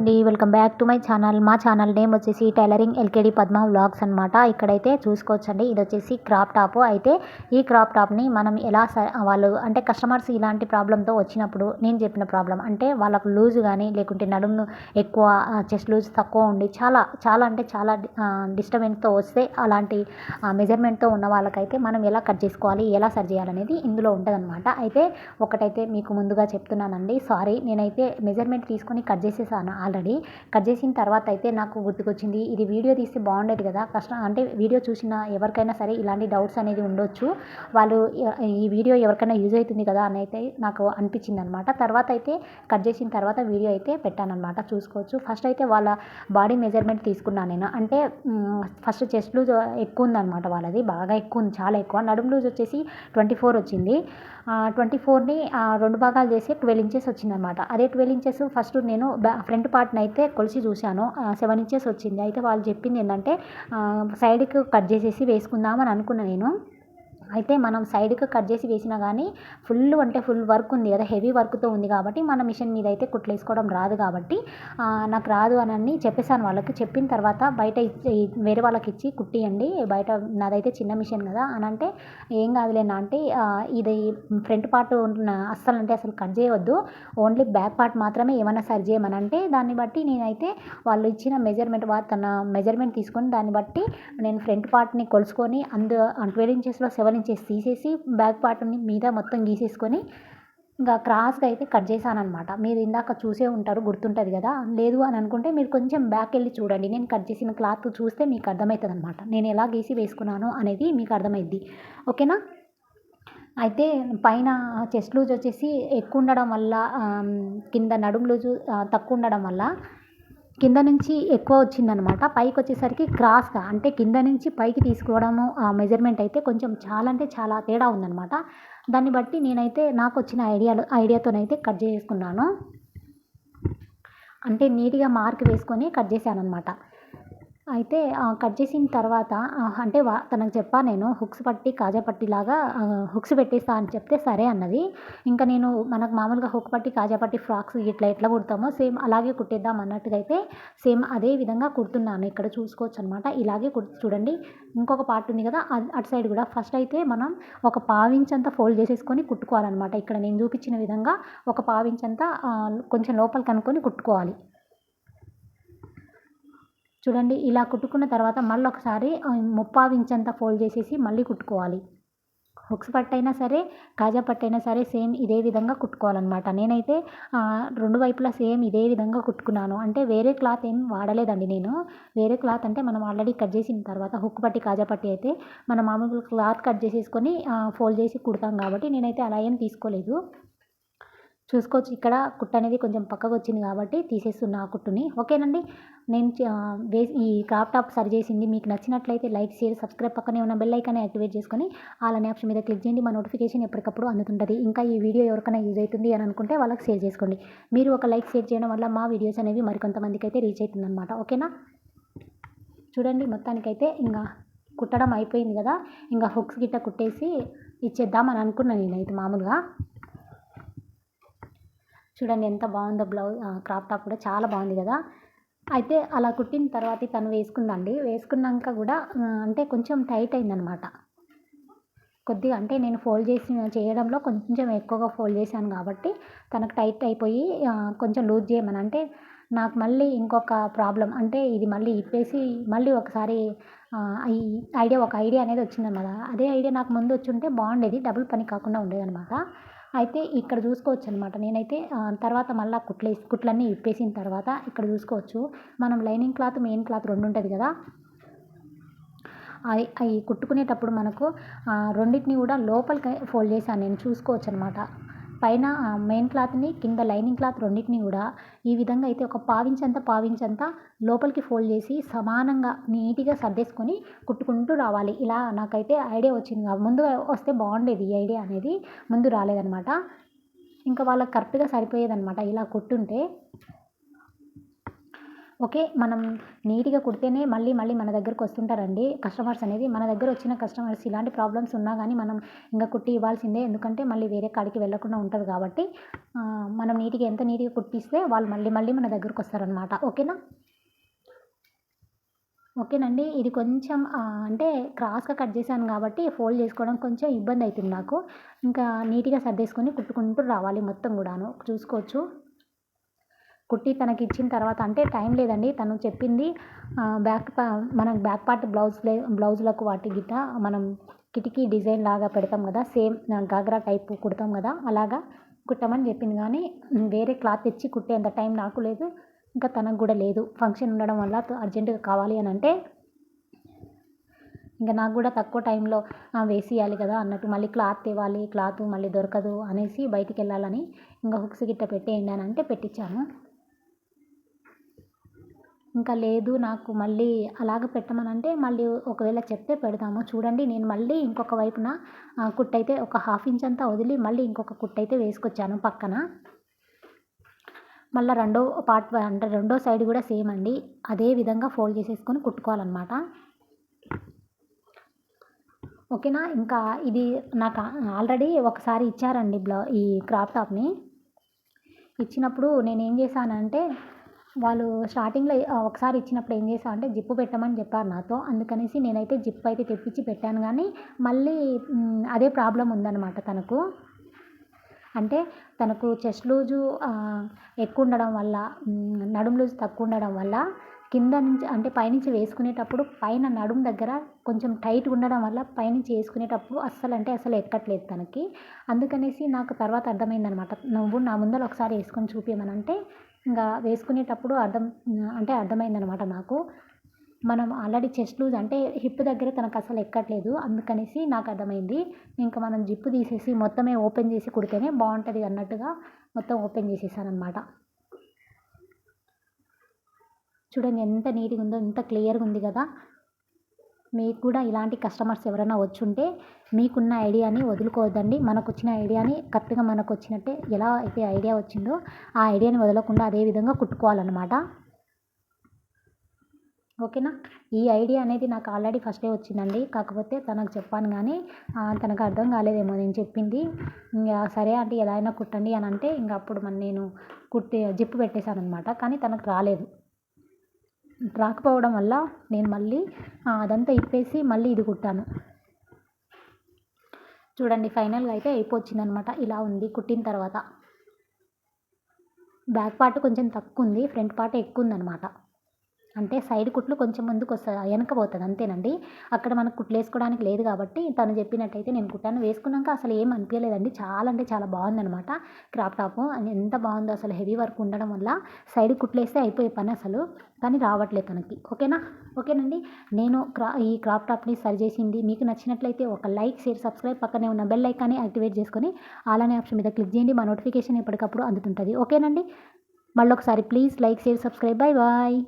అండి. Welcome back to my channel. మా channel name వచ్చేసి టైలరింగ్ ఎల్కేడి పద్మ వ్లాగ్స్ అనమాట ఇక్కడైతే చూసుకోవచ్చండి. ఇది వచ్చేసి క్రాప్ టాప్. అయితే ఈ క్రాప్ టాప్ని మనం ఎలా స- వాళ్ళు అంటే కస్టమర్స్ ఇలాంటి ప్రాబ్లంతో వచ్చినప్పుడు నేను చెప్పిన ప్రాబ్లం అంటే వాళ్ళకు లూజ్ కానీ లేకుంటే నడుము ఎక్కువ చెస్ట్ లూజ్ తక్కువ ఉండి చాలా చాలా అంటే చాలా డిస్టర్బెన్స్తో వస్తే అలాంటి మెజర్మెంట్తో ఉన్న వాళ్ళకైతే మనం ఎలా కట్ చేసుకోవాలి ఎలా సరి చేయాలనేది ఇందులో ఉంటుందన్నమాట. అయితే ఒకటైతే మీకు ముందుగా చెప్తున్నానండి. సారీ నేనైతే మెజర్మెంట్ తీసుకొని కట్ చేసేసాను. ఆల్రెడీ కట్ చేసిన తర్వాత అయితే నాకు గుర్తుకొచ్చింది. ఇది వీడియో తీస్తే బాగుండేది కదా. కష్టం అంటే వీడియో చూసిన ఎవరికైనా సరే ఇలాంటి డౌట్స్ అనేది ఉండొచ్చు. వాళ్ళు ఈ- వీడియో ఎవరికైనా యూజ్ అవుతుంది కదా అని అయితే నాకు అనిపించింది అనమాట తర్వాత అయితే కట్ చేసిన తర్వాత వీడియో అయితే పెట్టానమాట చూసుకోవచ్చు. ఫస్ట్ అయితే వాళ్ళ బాడీ మెజర్మెంట్ తీసుకున్నాను నేను. అంటే ఫస్ట్ చెస్ట్ లూజ్ ఎక్కువ ఉందన్నమాట వాళ్ళది. బాగా ఎక్కువ ఉంది. చాలా ఎక్కువ. నడుము లూజ్ వచ్చేసి ట్వంటీ ఫోర్ వచ్చింది. ట్వంటీ ఫోర్ని రెండు భాగాలు చేసి ట్వెల్వ్ ఇంచెస్ వచ్చిందనమాట. అదే ట్వెల్వ్ ఇంచెస్ ఫస్ట్ నేను ఫ్రంట్ పార్ట్ పార్ట్ని అయితే కొలిసి చూశాను. సెవెన్ ఇంచెస్ వచ్చింది. అయితే వాళ్ళు చెప్పింది ఏంటంటే సైడ్కి కట్ చేసేసి వేసుకుందామని అనుకున్నా నేను. అయితే మనం సైడ్కి కట్ చేసి వేసినా కానీ ఫుల్ అంటే ఫుల్ వర్క్ ఉంది కదా హెవీ వర్క్తో ఉంది కాబట్టి మన మిషన్ మీద అయితే కుట్లు వేసుకోవడం రాదు కాబట్టి నాకు రాదు అని చెప్పేసాను వాళ్ళకి. చెప్పిన తర్వాత బయట వేరే వాళ్ళకి ఇచ్చి కుట్టియండి బయట నాదైతే చిన్న మిషన్ కదా అని అంటే ఏం కాదులేనా అంటే ఇది ఫ్రంట్ పార్ట్ అస్సలు అంటే అసలు కట్ చేయవద్దు ఓన్లీ బ్యాక్ పార్ట్ మాత్రమే ఏమైనా సరి చేయమని అంటే దాన్ని బట్టి నేనైతే వాళ్ళు ఇచ్చిన మెజర్మెంట్ తన మెజర్మెంట్ తీసుకొని దాన్ని బట్టి నేను ఫ్రంట్ పార్ట్ని కొలుసుకొని అందు ట్వెల్వ్ ఇంచెస్లో సెవెన్ ఇంచెస్ తీసేసి బ్యాక్ పార్ట్ని మీద మొత్తం గీసేసుకొని ఇంకా క్రాస్గా అయితే కట్ చేశానమాట మీరు ఇందాక చూసే ఉంటారు గుర్తుంటుంది కదా? లేదు అని అనుకుంటే మీరు కొంచెం బ్యాక్ వెళ్ళి చూడండి. నేను కట్ చేసిన క్లాత్ చూస్తే మీకు అర్థమవుతుంది అనమాట నేను ఎలా గీసి వేసుకున్నాను అనేది మీకు అర్థమైద్ది. ఓకేనా? అయితే పైన చెస్ట్ లూజ్ వచ్చేసి ఎక్కువ ఉండడం వల్ల కింద నడుము లూజు తక్కువ ఉండడం వల్ల కింద నుంచి ఎక్కువ వచ్చిందనమాట పైకి వచ్చేసరికి క్రాస్గా అంటే కింద నుంచి పైకి తీసుకోవడము ఆ మెజర్మెంట్ అయితే కొంచెం చాలా అంటే చాలా తేడా ఉందనమాట దాన్ని బట్టి నేనైతే నాకు వచ్చిన ఐడియాలు ఐడియాతోనైతే కట్ చేసుకున్నాను. అంటే నీట్గా మార్క్ వేసుకొని కట్ చేశాను అనమాట అయితే కట్ చేసిన తర్వాత అంటే వా తనకు చెప్పా నేను హుక్స్ పట్టి కాజా పట్టిలాగా హుక్స్ పెట్టేస్తా అని చెప్తే సరే అన్నది. ఇంకా నేను మనకు మామూలుగా హుక్ పట్టి కాజా పట్టి ఫ్రాక్స్ ఇట్లా ఎట్లా కుడతామో సేమ్ అలాగే కుట్టేద్దాం అన్నట్టుగా అయితే సేమ్ అదే విధంగా కుడుతున్నాను. ఇక్కడ చూసుకోవచ్చు అనమాట ఇలాగే కుడు చూడండి ఇంకొక పార్ట్ ఉంది కదా అటు సైడ్ కూడా. ఫస్ట్ అయితే మనం ఒక పావించంతా ఫోల్డ్ చేసేసుకొని కుట్టుకోవాలన్నమాట. ఇక్కడ నేను చూపించిన విధంగా ఒక పావించంతా కొంచెం లోపల కనుక్కొని కుట్టుకోవాలి. చూడండి ఇలా కుట్టుకున్న తర్వాత మళ్ళీ ఒకసారి ఆ, ఇంచంతా ఫోల్డ్ చేసేసి మళ్ళీ కుట్టుకోవాలి. హుక్స్ పట్టైనా సరే కాజా పట్టైనా సరే సేమ్ ఇదే విధంగా కుట్టుకోవాలన్నమాట. నేనైతే రెండు వైపులా సేమ్ ఇదే విధంగా కుట్టుకున్నాను. అంటే వేరే క్లాత్ ఏం వాడలేదండి నేను. వేరే క్లాత్ అంటే మనం ఆల్రెడీ కట్ చేసిన తర్వాత హుక్ పట్టి కాజా పట్టి అయితే మనం మామూలుగా క్లాత్ కట్ చేసేసుకొని ఫోల్డ్ చేసి కుడతాం కాబట్టి నేనైతే అలా ఏం తీసుకోలేదు. చూసుకోవచ్చు. ఇక్కడ కుట్టు అనేది కొంచెం పక్కకు వచ్చింది కాబట్టి తీసేస్తున్నా ఆ కుట్టుని. ఓకేనండి? నేను ఈ క్రాప్ టాప్ సరి చేసింది. మీకు నచ్చినట్లయితే లైక్ షేర్ సబ్స్క్రైబ్ పక్కనే ఉన్న బెల్ ఐకాన్ని యాక్టివేట్ చేసుకొని అలానే ఆప్షన్ మీద క్లిక్ చేయండి. మా నోటిఫికేషన్ ఎప్పటికప్పుడు అందుతుంటుంది. ఇంకా ఈ వీడియో ఎవరికైనా యూజ్ అవుతుంది అని అనుకుంటే వాళ్ళకి షేర్ చేసుకోండి. మీరు ఒక లైక్ షేర్ చేయడం వల్ల మా వీడియోస్ అనేవి మరికొంతమందికి అయితే రీచ్ అవుతుందన్నమాట. ఓకేనా? చూడండి మొత్తానికైతే ఇంకా కుట్టడం అయిపోయింది కదా. ఇంకా హుక్స్ గిట్ట కుట్టేసి ఇచ్చేద్దామని అనుకున్నాను నేనైతే మామూలుగా. చూడండి ఎంత బాగుందో బ్లౌజ్ క్రాప్ టాప్ కూడా చాలా బాగుంది కదా. అయితే అలా కుట్టిన తర్వాత తను వేసుకుందండి. వేసుకున్నాక కూడా అంటే కొంచెం టైట్ అయిందనమాట. కొద్దిగా అంటే నేను ఫోల్డ్ చేసి చేయడంలో కొంచెం ఎక్కువగా ఫోల్డ్ చేశాను కాబట్టి తనకు టైట్ అయిపోయి కొంచెం లూజ్ చేయమని. అంటే నాకు మళ్ళీ ఇంకొక ప్రాబ్లం అంటే ఇది మళ్ళీ ఇప్పేసి మళ్ళీ ఒకసారి ఈ ఐడియా ఒక ఐడియా అనేది వచ్చిందన్నమాట అదే ఐడియా నాకు ముందు వచ్చి ఉంటే బాగుండేది డబుల్ పని కాకుండా ఉండేదన్నమాట అయితే ఇక్కడ చూసుకోవచ్చు అనమాట నేనైతే తర్వాత మళ్ళీ కుట్లేసి కుట్లన్నీ ఇప్పేసిన తర్వాత ఇక్కడ చూసుకోవచ్చు. మనం లైనింగ్ క్లాత్ మెయిన్ క్లాత్ రెండు ఉంటుంది కదా? అవి అవి కుట్టుకునేటప్పుడు మనకు రెండింటిని కూడా లోపలికి ఫోల్డ్ చేశాను నేను చూసుకోవచ్చు అనమాట పైన మెయిన్ క్లాత్ని కింద లైనింగ్ క్లాత్ రెండింటిని కూడా ఈ విధంగా అయితే ఒక పావించంత పావించంత లోపలికి ఫోల్డ్ చేసి సమానంగా నీట్గా సర్దేసుకొని కుట్టుకుంటూ రావాలి. ఇలా నాకైతే ఐడియా వచ్చింది. ముందు వస్తే బాగుండేది ఈ ఐడియా అనేది. ముందు రాలేదనమాట ఇంకా వాళ్ళకి కరెక్ట్గా సరిపోయేదన్నమాట. ఇలా కుట్టుంటే ఓకే మనం నీట్గా కుడితేనే మళ్ళీ మళ్ళీ మన దగ్గరకు వస్తుంటారండి. కస్టమర్స్ అనేది మన దగ్గర వచ్చిన కస్టమర్స్ ఇలాంటి ప్రాబ్లమ్స్ ఉన్నా కానీ మనం ఇంకా కుట్టి ఇవ్వాల్సిందే. ఎందుకంటే మళ్ళీ వేరే కాడికి వెళ్ళకుండా ఉంటుంది కాబట్టి మనం నీట్గా ఎంత నీట్గా కుట్టిస్తే వాళ్ళు మళ్ళీ మళ్ళీ మన దగ్గరకు వస్తారనమాట ఓకేనా? ఓకేనండి. ఇది కొంచెం అంటే క్రాస్గా కట్ చేశాను కాబట్టి ఫోల్డ్ చేసుకోవడం కొంచెం ఇబ్బంది అవుతుంది నాకు. ఇంకా నీట్గా సర్దేసుకొని కుట్టుకుంటూ రావాలి మొత్తం కూడాను. చూసుకోవచ్చు. కుట్టి తనకి ఇచ్చిన తర్వాత అంటే టైం లేదండి. తను చెప్పింది బ్యాక్ మనం బ్యాక్ పార్ట్ బ్లౌజ్ బ్లౌజులకు వాటి గిట్ట మనం కిటికీ డిజైన్ లాగా పెడతాం కదా సేమ్ గాగ్రా టైప్ కుడతాం కదా అలాగా కుట్టమని చెప్పింది. కానీ వేరే క్లాత్ తెచ్చి కుట్టేంత టైం నాకు లేదు. ఇంకా తనకు కూడా లేదు. ఫంక్షన్ ఉండడం వల్ల అర్జెంటుగా కావాలి అని అంటే ఇంకా నాకు కూడా తక్కువ టైంలో వేసేయాలి కదా అన్నట్టు మళ్ళీ క్లాత్ తేవాలి క్లాత్ మళ్ళీ దొరకదు అనేసి బయటికి వెళ్ళాలని ఇంకా హుక్స్ గిట్ట పెట్టేయండి అని అంటే పెట్టించాను. ఇంకా లేదు నాకు మళ్ళీ అలాగ పెట్టమని అంటే మళ్ళీ ఒకవేళ చెప్తే పెడతాము. చూడండి నేను మళ్ళీ ఇంకొక వైపున కుట్టయితే ఒక హాఫ్ ఇంచ్ అంతా వదిలి మళ్ళీ ఇంకొక కుట్టయితే వేసుకొచ్చాను పక్కన. మళ్ళీ రెండో పార్ట్ అంటే రెండో సైడ్ కూడా సేమ్ అండి. అదే విధంగా ఫోల్డ్ చేసేసుకొని కుట్టుకోవాలన్నమాట. ఓకేనా? ఇంకా ఇది నాకు ఆల్రెడీ ఒకసారి ఇచ్చారండి బ్లౌ ఈ క్రాప్ టాప్ని. ఇచ్చినప్పుడు నేను ఏం చేశానంటే వాళ్ళు స్టార్టింగ్లో ఒకసారి ఇచ్చినప్పుడు ఏం చేశా అంటే జిప్పు పెట్టమని చెప్పారు నాతో. అందుకనేసి నేనైతే జిప్ అయితే తెప్పించి పెట్టాను కానీ మళ్ళీ అదే ప్రాబ్లం ఉందన్నమాట తనకు. అంటే తనకు చెస్ట్ లూజు ఎక్కువ ఉండడం వల్ల నడుము లూజ్ తక్కువ ఉండడం వల్ల కింద నుంచి అంటే పైనుంచి వేసుకునేటప్పుడు పైన నడుము దగ్గర కొంచెం టైట్గా ఉండడం వల్ల పైనుంచి వేసుకునేటప్పుడు అస్సలు అంటే అసలు ఎక్కట్లేదు తనకి. అందుకనేసి నాకు తర్వాత అర్థమైందనమాట నువ్వు నా ముందర ఒకసారి వేసుకొని చూపించమనంటే ఇంకా వేసుకునేటప్పుడు అర్థం అంటే అర్థమైందనమాట నాకు. మనం ఆల్రెడీ చెస్ట్ లూజ్ అంటే హిప్ దగ్గర తనకు అసలు ఎక్కట్లేదు. అందుకనేసి నాకు అర్థమైంది. ఇంకా మనం జిప్పు తీసేసి మొత్తమే ఓపెన్ చేసి కుడితేనే బాగుంటుంది అన్నట్టుగా మొత్తం ఓపెన్ చేసేసాను అనమాట చూడండి ఎంత నీట్గా ఉందో ఎంత క్లియర్గా ఉంది కదా. మీకు కూడా ఇలాంటి కస్టమర్స్ ఎవరైనా వచ్చుంటే మీకున్న ఐడియాని వదులుకోవద్దండి. మనకు వచ్చిన ఐడియాని కరెక్ట్గా మనకు వచ్చినట్టే ఎలా అయితే ఐడియా వచ్చిందో ఆ ఐడియాని వదలకుండా అదే విధంగా కుట్టుకోవాలన్నమాట. ఓకేనా? ఈ ఐడియా అనేది నాకు ఆల్రెడీ ఫస్టే వచ్చిందండి. కాకపోతే తనకు చెప్పాను కానీ తనకు అర్థం కాలేదేమో నేను చెప్పింది. ఇంకా సరే అంటే ఎలా అయినా కుట్టండి అని అంటే ఇంకా అప్పుడు మన నేను కుట్టి జిప్పు పెట్టేశాను అనమాట కానీ తనకు రాలేదు. రాకపోవడం వల్ల నేను మళ్ళీ అదంతా ఇప్పేసి మళ్ళీ ఇది కుట్టాను. చూడండి ఫైనల్గా అయితే అయిపోవచ్చిందనమాట. అనమాట ఇలా ఉంది కుట్టిన తర్వాత. బ్యాక్ పార్ట్ కొంచెం తక్కువ ఉంది ఫ్రంట్ పార్ట్ ఎక్కువ ఉందన్నమాట అంటే సైడ్ కుట్లు కొంచెం ముందుకు వస్తుంది వెనక పోతుంది అంతేనండి. అక్కడ మనకు కుట్లు వేసుకోవడానికి లేదు కాబట్టి తను చెప్పినట్టయితే నేను కుట్టాను. వేసుకున్నాక అసలు ఏం అనిపించలేదండి చాలా అంటే చాలా బాగుందనమాట క్రాప్ టాప్. ఎంత బాగుందో అసలు హెవీ వర్క్ ఉండడం వల్ల సైడ్ కుట్లు వేస్తే అయిపోయే పని అసలు. కానీ రావట్లేదు తనకి. ఓకేనా? ఓకేనండి. నేను క్రా ఈ క్రాప్ టాప్ని సరి చేసింది. మీకు నచ్చినట్లయితే ఒక లైక్ షేర్ సబ్స్క్రైబ్ పక్కనే ఉన్న బెల్ ఐకాన్ని యాక్టివేట్ చేసుకొని అలానే ఆప్షన్ మీద క్లిక్ చేయండి. మా నోటిఫికేషన్ ఎప్పటికప్పుడు అందుతుంటుంది. ఓకేనండి. మళ్ళీ ఒకసారి please like share subscribe. Bye bye.